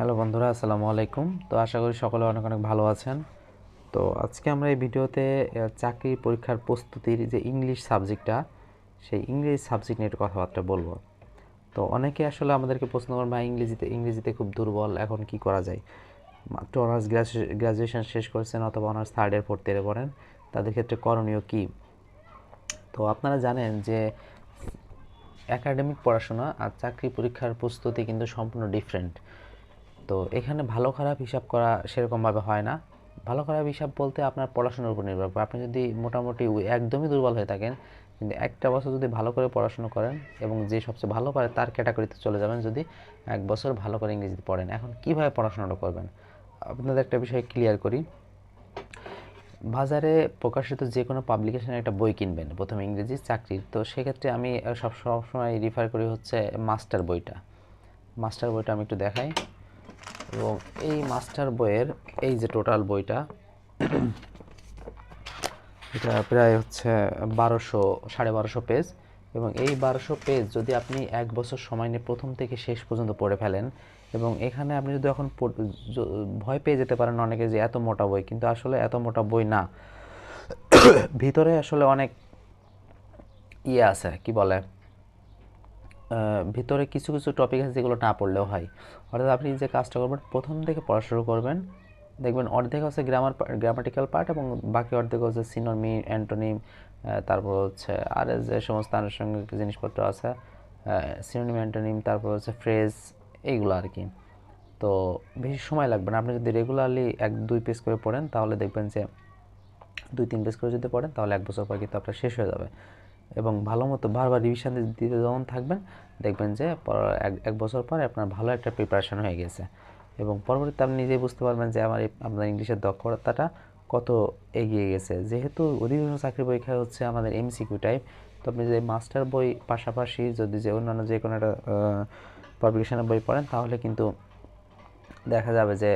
Hello বন্ধুরা, আসসালামু আলাইকুম। তো আশা করি সকলে অনেক অনেক ভালো আছেন। তো আজকে আমরা এই ভিডিওতে চাকরি পরীক্ষার প্রস্তুতির যে ইংলিশ সাবজেক্টটা সেই ইংলিশ সাবজেক্ট নিয়ে কথাবার্তা বলব। তো অনেকে আসলে আমাদেরকে প্রশ্ন করেন, ভাই, ইংরেজিতে ইংরেজিতে খুব দুর্বল, এখন কি করা যায়? মাত্র অনার্স গ্রাজুয়েশন শেষ করেছেন অথবা অনার্স থার্ড ইয়ার ফোর্থ ইয়ারে পড়েন, তাদের ক্ষেত্রে করণীয় কী? তো আপনারা জানেন যে একাডেমিক পড়াশোনা আর চাকরি পরীক্ষার প্রস্তুতি কিন্তু সম্পূর্ণ ডিফারেন্ট তো এখানে ভালো খারাপ হিসাব করা সেরকমভাবে হয় না। ভালো খারাপ হিসাব বলতে আপনার পড়াশোনার উপর নির্ভর করে। আপনি যদি মোটামুটি একদমই দুর্বল হয়ে থাকেন, কিন্তু একটা বছর যদি ভালো করে পড়াশোনা করেন এবং যে সবচেয়ে ভালো পারে তার ক্যাটাগরিতে চলে যাবেন যদি এক বছর ভালো করে ইংরেজিতে পড়েন। এখন কীভাবে পড়াশোনাটা করবেন? আপনাদের একটা বিষয় ক্লিয়ার করি। বাজারে প্রকাশিত যে কোনো পাবলিকেশনে একটা বই কিনবেন, প্রথমে ইংরেজি চাকরির। তো সেক্ষেত্রে আমি সব, সবসময় রিফার করি হচ্ছে মাস্টার বইটা। মাস্টার বইটা আমি একটু দেখাই। এবং এই মাস্টার বইয়ের, এই যে টোটাল বইটা, এটা প্রায় হচ্ছে বারোশো, সাড়ে বারোশো পেজ। এবং এই বারোশো পেজ যদি আপনি এক বছর সময় নিয়ে প্রথম থেকে শেষ পর্যন্ত পড়ে ফেলেন, এবং এখানে আপনি যদি এখন ভয় পেয়ে যেতে পারেন অনেকে যে এত মোটা বই, কিন্তু আসলে এত মোটা বই না। ভিতরে আসলে অনেক ইয়ে আছে, কি বলে? ভিতরে কিছু কিছু টপিক আছে যেগুলো না পড়লেও হয়। অর্থাৎ আপনি যে কাজটা করবেন, প্রথম থেকে পড়া শুরু করবেন। দেখবেন অর্ধেক হচ্ছে গ্রামার গ্রামাটিক্যাল পার্ট এবং বাকি অর্ধেক হচ্ছে সিনোমি অ্যান্টোনিম তারপর হচ্ছে আর যে সমস্ত আনুষঙ্গিক জিনিসপত্র আছে সিনোনিম অ্যান্টোনিম তারপর হচ্ছে ফ্রেজ এইগুলো আর কি। তো বেশি সময় লাগবে না। আপনি যদি রেগুলারলি এক, দুই পেজ করে পড়েন, তাহলে দেখবেন যে দুই, তিন পেজ করে যদি পড়েন, তাহলে এক বছর পর কিন্তু আপনার শেষ হয়ে যাবে। এবং ভালো মতো বারবার রিভিশন দিতে যখন থাকবেন, দেখবেন যে এক বছর পর আপনার ভালো একটা প্রিপারেশন হয়ে গেছে। এবং পরবর্তীতে আপনি নিজেই বুঝতে পারবেন যে আমার আপনার ইংলিশের দক্ষতাটা কত এগিয়ে গেছে। যেহেতু অধিকাংশ চাকরি পরীক্ষা হচ্ছে আমাদের এমসিকিউ টাইপ তো আপনি যদি মাস্টার বই পাশাপাশি যদি যে অন্যান্য যে কোনো একটা পাবলিকেশনের বই পড়েন, তাহলে কিন্তু দেখা যাবে যে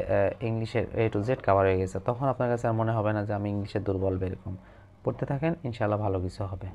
ইংলিশের এ টু জেড কাভার হয়ে গেছে। তখন আপনার কাছে আর মনে হবে না যে আমি ইংলিশে দুর্বল এরকম। পড়তে থাকেন, ইনশাআল্লাহ ভালো কিছু হবে।